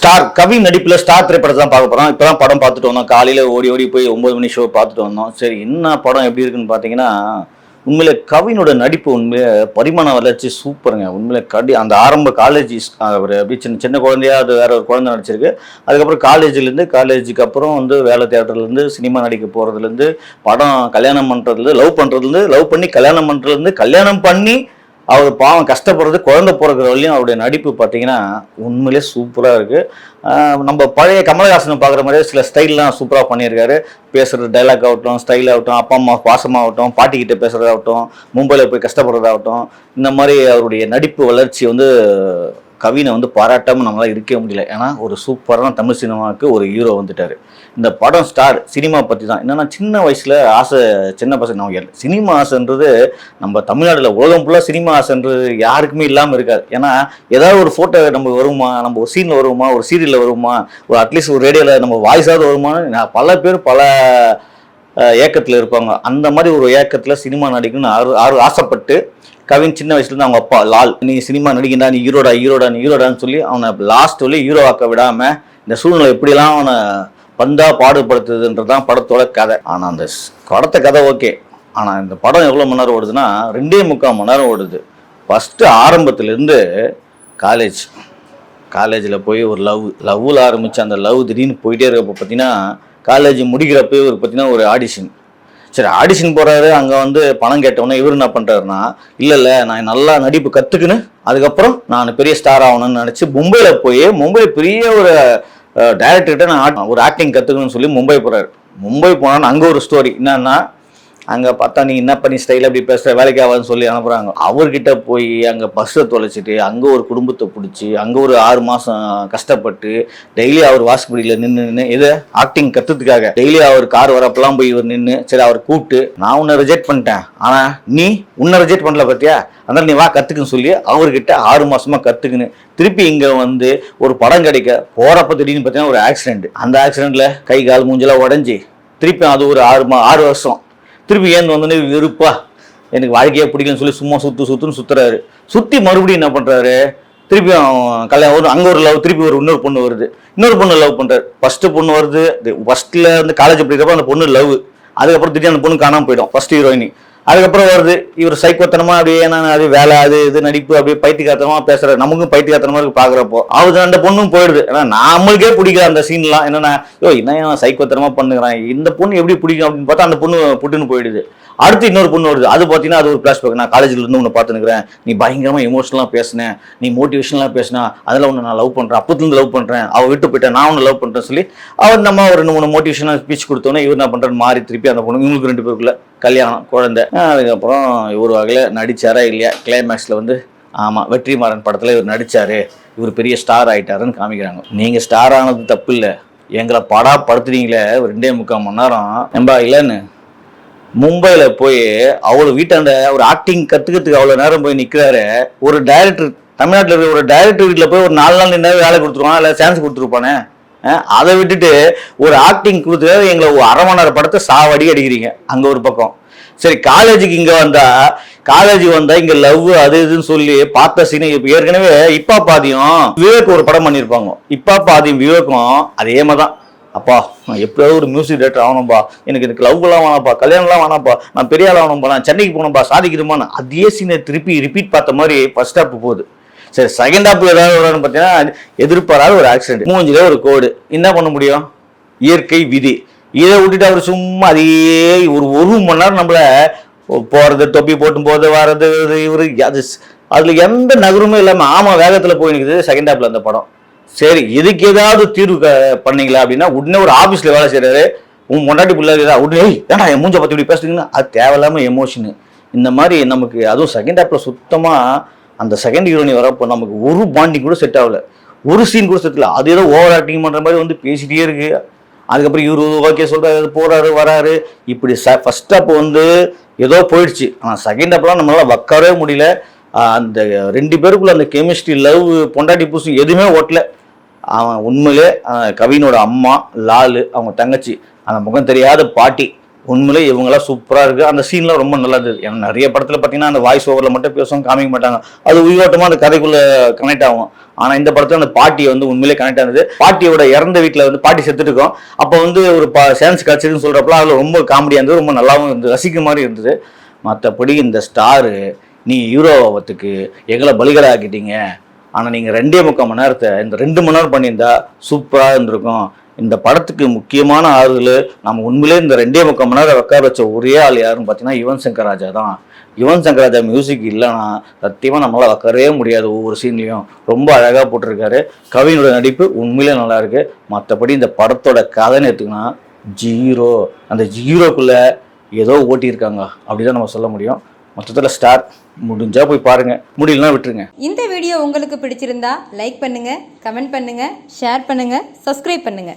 Star கவி நடிப்பில் star திரைப்படத்தை தான் பார்க்க போகிறோம் இப்போ தான் படம் பார்த்துட்டு வந்தோம். காலையில் ஓடி ஓடி போய் ஒம்பது மணி ஷோ பார்த்துட்டு வந்தோம். சரி என்ன படம் எப்படி இருக்குன்னு பார்த்தீங்கன்னா உண்மையிலே கவினோட நடிப்பு உண்மையிலே பரிமாண வளர்ச்சி சூப்பருங்க. உண்மையிலே கடி அந்த ஆரம்ப காலேஜ் அவர் அப்படி சின்ன சின்ன குழந்தையா அது வேற ஒரு குழந்தை நடிச்சிருக்கு. அதுக்கப்புறம் காலேஜ்லேருந்து காலேஜுக்கு அப்புறம் வந்து வேலை தேட்டர்லேருந்து சினிமா நடிக்க போகிறதுலேருந்து படம் கல்யாணம் பண்ணுறதுலேருந்து லவ் பண்ணுறதுலேருந்து லவ் பண்ணி கல்யாணம் பண்ணுறதுலேருந்து கல்யாணம் பண்ணி அவர் பாவம் கஷ்டப்படுறது குழந்தை பிறக்கிற வரையும் அவருடைய நடிப்பு பார்த்தீங்கன்னா உண்மையிலே சூப்பராக இருக்குது நம்ம பழைய கமலஹாசன் பார்க்குற மாதிரியே சில ஸ்டைல்லாம் சூப்பராக பண்ணியிருக்காரு. பேசுகிற டைலாக் ஆகட்டும் ஸ்டைல் ஆகட்டும் அப்பா அம்மா பாசமாகட்டும் பாட்டிக்கிட்ட பேசுகிறதாகட்டும் மும்பையில் போய் கஷ்டப்படுறதாகட்டும் இந்த மாதிரி அவருடைய நடிப்பு வளர்ச்சி வந்து கவினை வந்து பாராட்டாமல் நம்மளால் இருக்கவே முடியல. ஏன்னா ஒரு சூப்பரான தமிழ் சினிமாவுக்கு ஒரு ஹீரோ வந்துட்டார். இந்த படம் ஸ்டார் சினிமா பற்றி தான் என்னென்னா சின்ன வயசில் ஆசை சின்ன பசங்க நம்ம சினிமா ஆசைன்றது நம்ம தமிழ்நாட்டில் உலகம் ஃபுல்லாக சினிமா ஆசைன்றது யாருக்குமே இல்லாமல் இருக்காது. ஏன்னா ஏதாவது ஒரு ஃபோட்டோ நம்ம வருமா நம்ம ஒரு சீனில் வருமா ஒரு சீரியலில் வருமா ஒரு அட்லீஸ்ட் ஒரு ரேடியோவில் நம்ம வாய்ஸாவது வருமான்னு நான் பல பேர் பல ஏக்கத்தில் இருப்பாங்க. அந்த மாதிரி ஒரு ஏக்கத்தில் சினிமா நடிக்கணும்னு ஆறு ஆறு ஆசைப்பட்டு கவின் சின்ன வயசுலேருந்து அவங்க அப்பா லால் நீ சினிமா நடிக்கின்றா நீ ஹீரோடா ஹீரோடா நீ ஹீரோடான்னு சொல்லி அவனை லாஸ்ட் வரையும் ஹீரோ ஆக்க விடாமல் இந்த சூழ்நிலை எப்படிலாம் அவனை பந்தா பாடுபடுத்துதுன்றது தான் படத்தோட கதை. ஆனால் அந்த ஸ்- படத்தை கதை ஓகே. ஆனால் இந்த படம் எவ்வளோ மணி நேரம் ஓடுதுன்னா ரெண்டே முக்கால் மணி நேரம் ஓடுது. ஃபஸ்ட்டு ஆரம்பத்துலேருந்து காலேஜ். காலேஜில் போய் ஒரு லவ் லவ்வில் ஆரம்பித்து அந்த லவ் திடீர்னு போயிட்டே இருக்கப்போ பார்த்தீங்கன்னா காலேஜ் முடிக்கிறப்ப இவர் பார்த்தீங்கன்னா ஒரு ஆடிஷன் சரி ஆடிஷன் போகிறாரு அங்கே வந்து பணம் கேட்டவொடனே இவர் என்ன பண்ணுறாருன்னா இல்லை இல்லை நான் நல்லா நடிப்பு கற்றுக்குன்னு அதுக்கப்புறம் நான் பெரிய ஸ்டார் ஆகணும்னு நினச்சி மும்பையில் போய் மும்பை பெரிய ஒரு டைரக்டர்கிட்ட நான் ஒரு ஆக்டிங் கற்றுக்கணும்னு சொல்லி மும்பை போகிறாரு மும்பை போனால் அங்கே ஒரு ஸ்டோரி என்னன்னா அங்கே பார்த்தா நீ என்ன பண்ணி ஸ்டைல் அப்படி பேசுகிற வேலைக்கு ஆகாதுன்னு சொல்லி அனுப்புகிறாங்க அவர்கிட்ட போய் அங்கே பஸ்ஸை தொலைச்சிட்டு அங்கே ஒரு குடும்பத்தை பிடிச்சி அங்கே ஒரு ஆறு மாதம் கஷ்டப்பட்டு டெய்லி அவர் வாசப்படியில் நின்று நின்று எது? ஆக்டிங் கற்றுறதுக்காக டெய்லி அவர் கார் வரப்பெல்லாம் போய் இவர் நின்று சரி அவர் கூப்பிட்டு நான் உன்னை ரிஜெக்ட் பண்ணிட்டேன். ஆனால் நீ உன்னை ரிஜெக்ட் பண்ணல பார்த்தியா அதனால் நீ வா கற்றுக்குன்னு சொல்லி அவர்கிட்ட ஆறு மாதமாக கற்றுக்குன்னு திருப்பி இங்கே வந்து ஒரு படம் கிடைக்க போகிறப்ப திடீர்னு பார்த்தீங்கன்னா ஒரு ஆக்சிடென்ட் அந்த ஆக்சிடெண்ட்டில் கை கால் மூஞ்செல்லாம் உடஞ்சி திருப்பி அது ஒரு ஆறு மா ஆறு வருஷம். திருப்பி ஏந்து வந்தோடனே வெறுப்பா. எனக்கு வாழ்க்கையே பிடிக்கலன்னு சொல்லி சும்மா சுத்து சுத்துன்னு சுத்துறாரு. சுத்தி மறுபடியும் என்ன பண்றாரு? திருப்பி கல்யாணம் ஒரு அங்க ஒரு லவ் திருப்பி ஒரு இன்னொரு பொண்ணு வருது. இன்னொரு பொண்ணு லவ் பண்றாரு. ஃபர்ஸ்ட் பொண்ணு வருது. ஃபர்ஸ்ட்ல வந்து காலேஜ் படிக்கிறப்ப அந்த பொண்ணு லவ் அதுக்கப்புறம் திடீர்னு அந்த பொண்ணு காணாமல் போயிடும். ஃபர்ஸ்ட் ஹீரோயினி அதுக்கப்புறம் வருது இவர் சைக்கோத்தனமா அப்படியே நான் அது வேலை அது இது நடிப்பு அப்படியே பைத்தியகாத்தனமா பேசுற நமக்கும் பைத்தியகாத்தனமா இருக்கு பாக்குறப்போ. அவரு அந்த பொண்ணும் போயிடுது. ஏன்னா நம்மளுக்கே பிடிக்கல அந்த சீன்லாம். என்னன்னா யோ என்ன சைக்கோத்தனமா பண்ணுகிறான். இந்த பொண்ணு எப்படி பிடிக்கும்? அப்படின்னு பார்த்தா அந்த பொண்ணு புட்டுன்னு போயிடுது. அடுத்து இன்னொரு பொண்ணு வருது. அது பார்த்தீங்கன்னா அது ஒரு ஃபிளாஷ்பேக் நான் காலேஜில் இருந்து உன்னை பார்த்துனுக்கிறேன் நீ பயங்கரமாக எமோஷனலாக பேசினேன் நீ மோட்டிவேஷனலாக பேசினா அதில் உன்னை நான் லவ் பண்ணுறேன் அப்பத்துலேருந்து லவ் பண்ணுறேன் அவள் விட்டு போயிட்டேன் நான் உன்னை லவ் பண்ணுறேன் சொல்லி அவர் நம்ம ஒரு ரெண்டு மூணு மோட்டிவேஷனாக ஸ்பீச் கொடுத்தோன்னே இவர் என்ன பண்ணுறேன் மாறி திருப்பி அந்த பொண்ணு இவங்களுக்கு ரெண்டு பேருக்குள்ள கல்யாணம் குழந்தை. அதுக்கப்புறம் இவர் வகையில் நடிச்சாரா இல்லையா? கிளைமேக்ஸில் வந்து ஆமாம் வெற்றிமாறன் படத்தில் இவர் நடித்தார் இவர் பெரிய ஸ்டார் ஆகிட்டாருன்னு காமிக்கிறாங்க. நீங்கள் ஸ்டார் ஆனது தப்பு இல்லை எங்களை படா படுத்துறீங்களே ரெண்டே முக்கால் மணி நேரம். நம்பா இல்லைன்னு? மும்பையில் போய் அவ்வளோ வீட்டாண்ட ஒரு ஆக்டிங் கற்றுக்கிறதுக்கு அவ்வளோ நேரம் போய் நிற்கிறாரு ஒரு டைரக்டர் தமிழ்நாட்டில் இருக்கிற ஒரு டைரக்டர் வீட்டில் போய் ஒரு நாலு நாள் நின்று வேலை கொடுத்துருவான்? இல்லை சான்ஸ் கொடுத்துருப்பானே? அதை விட்டுட்டு ஒரு ஆக்டிங் கொடுத்து எங்களை அரை மணி நேரம் படத்தை சாவடி அடிக்கிறீங்க. அங்கே ஒரு பக்கம். சரி காலேஜுக்கு இங்கே வந்தால் காலேஜ் வந்தா இங்க லவ் அது இதுன்னு சொல்லி பார்த்த சீனை இப்போ ஏற்கனவே இப்பா பாதியும் விவேக் ஒரு படம் பண்ணியிருப்பாங்க. இப்பா பாதியும் விவேக்கும் அதே மாதிரி தான் அப்பா நான் எப்படியாவது ஒரு மியூசிக் டேரக்டர் ஆகணும்பா. எனக்கு எனக்கு லவ்லாம் வேணாம்ப்பா கல்யாணம்லாம் வேணாம்ப்பா. நான் பெரிய ஆள் ஆகணும்பா நான் சென்னைக்கு போகணும்பா சாதிக்கணுமான்னு அதே சீனை திருப்பி ரிப்பீட் பார்த்த மாதிரி ஃபர்ஸ்ட் ஸ்டாப் போகுது. சரி செகண்ட் ஹாப் ஏதாவது வரும்னு பார்த்தீங்கன்னா எதிர்பாராத ஒரு ஆக்சிடென்ட் மூஞ்சில ஒரு கோடு. என்ன பண்ண முடியும்? இயற்கை விதி. இதை விட்டுட்டு அவர் சும்மா அதே ஒரு ஒரு மணி நேரம் நம்மள போகிறது தொப்பி போட்டும் போது வர்றது இவர் இவரு அது அதில் எந்த நகருமே இல்லாமல் ஆமாம் வேகத்தில் போய் நிற்குது செகண்ட் ஹாப்பில் அந்த படம். சரி இதுக்கு ஏதாவது தீர்வு பண்ணீங்களா அப்படின்னா உடனே ஒரு ஆபீஸ்ல வேலை செய்யறாரு உன் முன்னாடி பிள்ளை உடனே ஏன்னா என் மூஞ்ச பத்தி இப்படி பேசுறீங்கன்னா? அது தேவையில்லாம எமோஷனு இந்த மாதிரி நமக்கு அதுவும் செகண்ட் ஹாப்ல சுத்தமா அந்த செகண்ட் ஹீரோனி வரப்போ நமக்கு ஒரு பாண்டிங் கூட செட் ஆகல. ஒரு சீன் கூட செட் அது ஏதோ ஓவர் ஆக்டிங் பண்ற மாதிரி வந்து பேசிட்டே இருக்கு. அதுக்கப்புறம் இவரு ஓகே சொல்றாரு போறாரு வராரு. இப்படி ச ஃபர்ஸ்ட் ஹாப் வந்து ஏதோ போயிடுச்சு. ஆனால் செகண்ட் ஹாப்லாம் நம்மளால உட்காரவே முடியல. அந்த ரெண்டு பேருக்குள்ள அந்த கெமிஸ்ட்ரி லவ் பொண்டாட்டி பூசி எதுவுமே ஓட்டல அவன் உண்மையிலே கவினோட அம்மா லாலு அவங்க தங்கச்சி அந்த முகம் தெரியாத பாட்டி உண்மையிலே இவங்கெல்லாம் சூப்பராக இருக்குது அந்த சீன்லாம் ரொம்ப நல்லா இருந்தது. ஏன்னா நிறைய படத்தில் பார்த்தீங்கன்னா அந்த வாய்ஸ் ஓவரில் மட்டும் பேசுவோம் காமிக்க மாட்டாங்க. அது உயிரோட்டமாக அந்த கதைக்குள்ளே கனெக்ட் ஆகும். ஆனால் இந்த படத்தில் அந்த பாட்டி வந்து உண்மையிலே கனெக்ட் ஆனது. பாட்டியோட இறந்த வீட்டில் வந்து பாட்டி செத்துட்டு இருக்கோம். அப்போ வந்து ஒரு பா சேன்ஸ் கிடச்சிதுன்னு சொல்கிறப்பலாம் அதில் ரொம்ப காமெடியாக இருந்தது ரொம்ப நல்லாவும் இருந்தது ரசிக்கிற மாதிரி இருந்தது. மற்றபடி இந்த ஸ்டாரு நீ ஹீரோவத்துக்கு எங்களை பலிகளாக்கிட்டீங்க. ஆனால் நீங்கள் ரெண்டே முக்கால் மணி நேரத்தை இந்த ரெண்டு மணி நேரம் பண்ணியிருந்தா சூப்பராக இருந்திருக்கும். இந்த படத்துக்கு முக்கியமான ஆறுதல் நம்ம உண்மையிலே இந்த ரெண்டே முக்கால் மணி நேரம் உட்கார வச்ச ஒரே ஆள் யாருன்னு பார்த்தீங்கன்னா யுவன் சங்கர் ராஜா தான். யுவன் சங்கர் ராஜா மியூசிக் இல்லைன்னா சத்தியமாக நம்மளால் உட்காரவே முடியாது ஒவ்வொரு சீன்லையும் ரொம்ப அழகாக போட்டிருக்காரு. கவினோட நடிப்பு உண்மையிலே நல்லாயிருக்கு மற்றபடி இந்த படத்தோட கதைன்னு எடுத்துக்கினா ஜீரோ. அந்த ஜீரோக்குள்ளே ஏதோ ஓட்டியிருக்காங்க. அப்படி தான் நம்ம சொல்ல முடியும். மொத்தத்தில் ஸ்டார் முடிஞ்சா போய் பாருங்க. முடியலன்னா விட்டுருங்க. இந்த வீடியோ உங்களுக்கு பிடிச்சிருந்தா லைக் பண்ணுங்க கமெண்ட் பண்ணுங்க ஷேர் பண்ணுங்க சப்ஸ்கிரைப் பண்ணுங்க.